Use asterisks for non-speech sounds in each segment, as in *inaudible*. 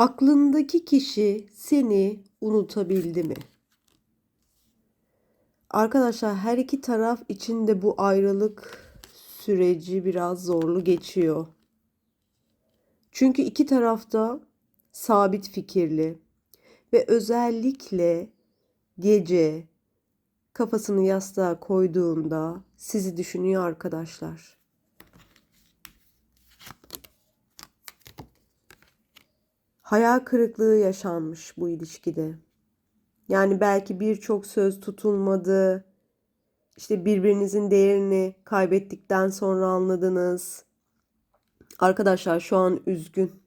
Aklındaki kişi seni unutabildi mi? Arkadaşlar her iki taraf için de bu ayrılık süreci biraz zorlu geçiyor. Çünkü iki tarafta sabit fikirli ve özellikle gece kafasını yastığa koyduğunda sizi düşünüyor arkadaşlar. Hayal kırıklığı yaşanmış bu ilişkide. Yani belki birçok söz tutulmadı. İşte birbirinizin değerini kaybettikten sonra anladınız. Arkadaşlar şu an üzgün.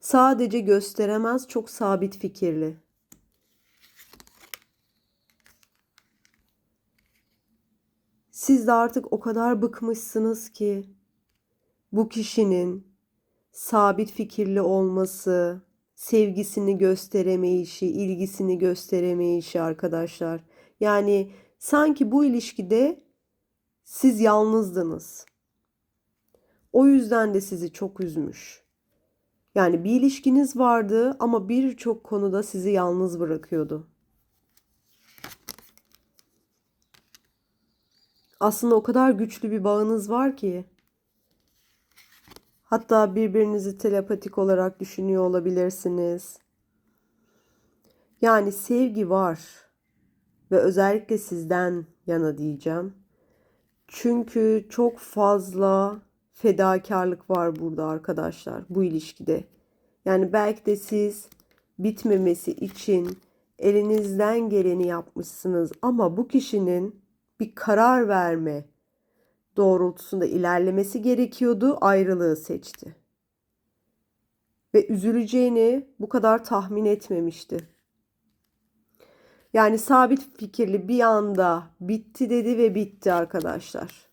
Sadece gösteremez, çok sabit fikirli. Siz de artık o kadar bıkmışsınız ki bu kişinin sabit fikirli olması, sevgisini gösteremeyişi, ilgisini gösteremeyişi arkadaşlar. Yani sanki bu ilişkide siz yalnızdınız. O yüzden de sizi çok üzmüş. Yani bir ilişkiniz vardı ama birçok konuda sizi yalnız bırakıyordu. Aslında o kadar güçlü bir bağınız var ki. Hatta birbirinizi telepatik olarak düşünüyor olabilirsiniz. Yani sevgi var ve özellikle sizden yana diyeceğim. Çünkü çok fazla fedakarlık var burada arkadaşlar bu ilişkide. Yani belki de siz bitmemesi için elinizden geleni yapmışsınız ama bu kişinin bir karar verme doğrultusunda ilerlemesi gerekiyordu, ayrılığı seçti. Ve üzüleceğini bu kadar tahmin etmemişti. Yani sabit fikirli bir anda bitti dedi ve bitti arkadaşlar.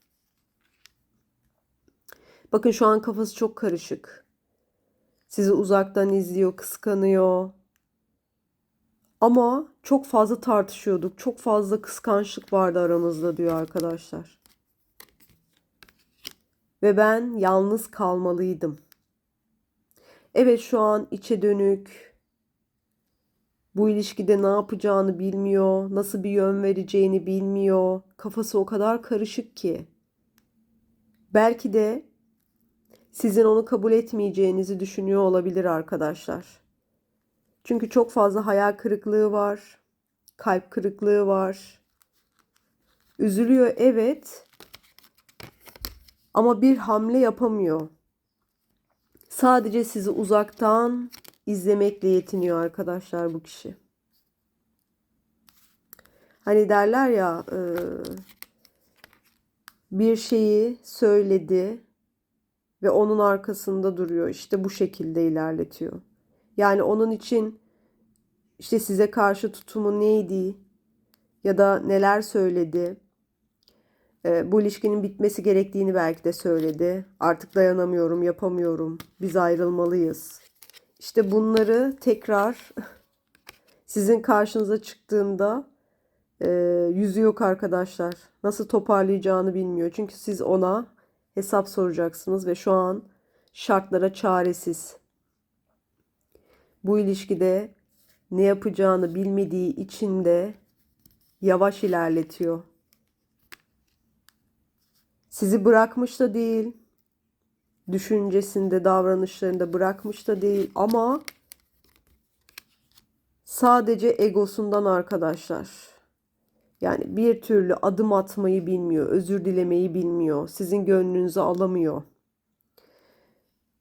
Bakın şu an kafası çok karışık. Sizi uzaktan izliyor, kıskanıyor. Ama çok fazla tartışıyorduk. Çok fazla kıskançlık vardı aramızda diyor arkadaşlar. Ve ben yalnız kalmalıydım. Evet şu an içe dönük. Bu ilişkide ne yapacağını bilmiyor, nasıl bir yön vereceğini bilmiyor. Kafası o kadar karışık ki. Belki de sizin onu kabul etmeyeceğinizi düşünüyor olabilir arkadaşlar. Çünkü çok fazla hayal kırıklığı var, kalp kırıklığı var. Üzülüyor evet ama bir hamle yapamıyor. Sadece sizi uzaktan izlemekle yetiniyor arkadaşlar bu kişi. Hani derler ya e, bir şeyi söyledi ve onun arkasında duruyor. İşte bu şekilde ilerletiyor. Yani onun için işte size karşı tutumu neydi ya da neler söyledi. E, bu ilişkinin bitmesi gerektiğini belki de söyledi. Artık dayanamıyorum, yapamıyorum. Biz ayrılmalıyız. İşte bunları tekrar *laughs* sizin karşınıza çıktığında e, yüzü yok arkadaşlar. Nasıl toparlayacağını bilmiyor. Çünkü siz ona hesap soracaksınız ve şu an şartlara çaresiz. Bu ilişkide ne yapacağını bilmediği için de yavaş ilerletiyor. Sizi bırakmış da değil. Düşüncesinde, davranışlarında bırakmış da değil ama sadece egosundan arkadaşlar. Yani bir türlü adım atmayı bilmiyor, özür dilemeyi bilmiyor, sizin gönlünüzü alamıyor.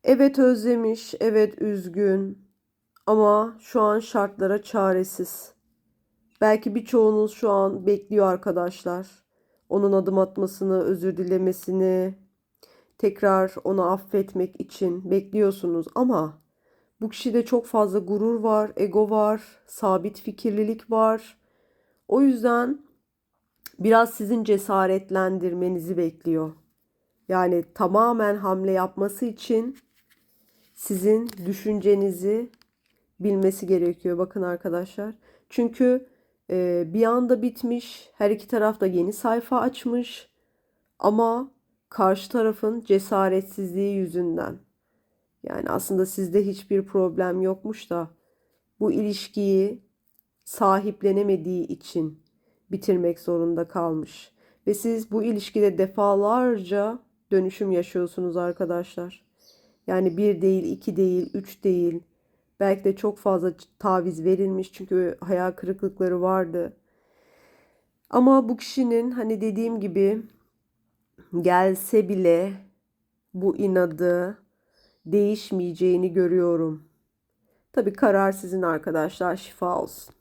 Evet özlemiş, evet üzgün ama şu an şartlara çaresiz. Belki birçoğunuz şu an bekliyor arkadaşlar onun adım atmasını, özür dilemesini, tekrar onu affetmek için bekliyorsunuz ama bu kişide çok fazla gurur var, ego var, sabit fikirlilik var. O yüzden biraz sizin cesaretlendirmenizi bekliyor. Yani tamamen hamle yapması için sizin düşüncenizi bilmesi gerekiyor. Bakın arkadaşlar. Çünkü ee, bir anda bitmiş. Her iki taraf da yeni sayfa açmış. Ama karşı tarafın cesaretsizliği yüzünden. Yani aslında sizde hiçbir problem yokmuş da bu ilişkiyi sahiplenemediği için bitirmek zorunda kalmış. Ve siz bu ilişkide defalarca dönüşüm yaşıyorsunuz arkadaşlar. Yani bir değil, iki değil, üç değil. Belki de çok fazla taviz verilmiş çünkü hayal kırıklıkları vardı. Ama bu kişinin hani dediğim gibi gelse bile bu inadı değişmeyeceğini görüyorum. Tabii karar sizin arkadaşlar. Şifa olsun.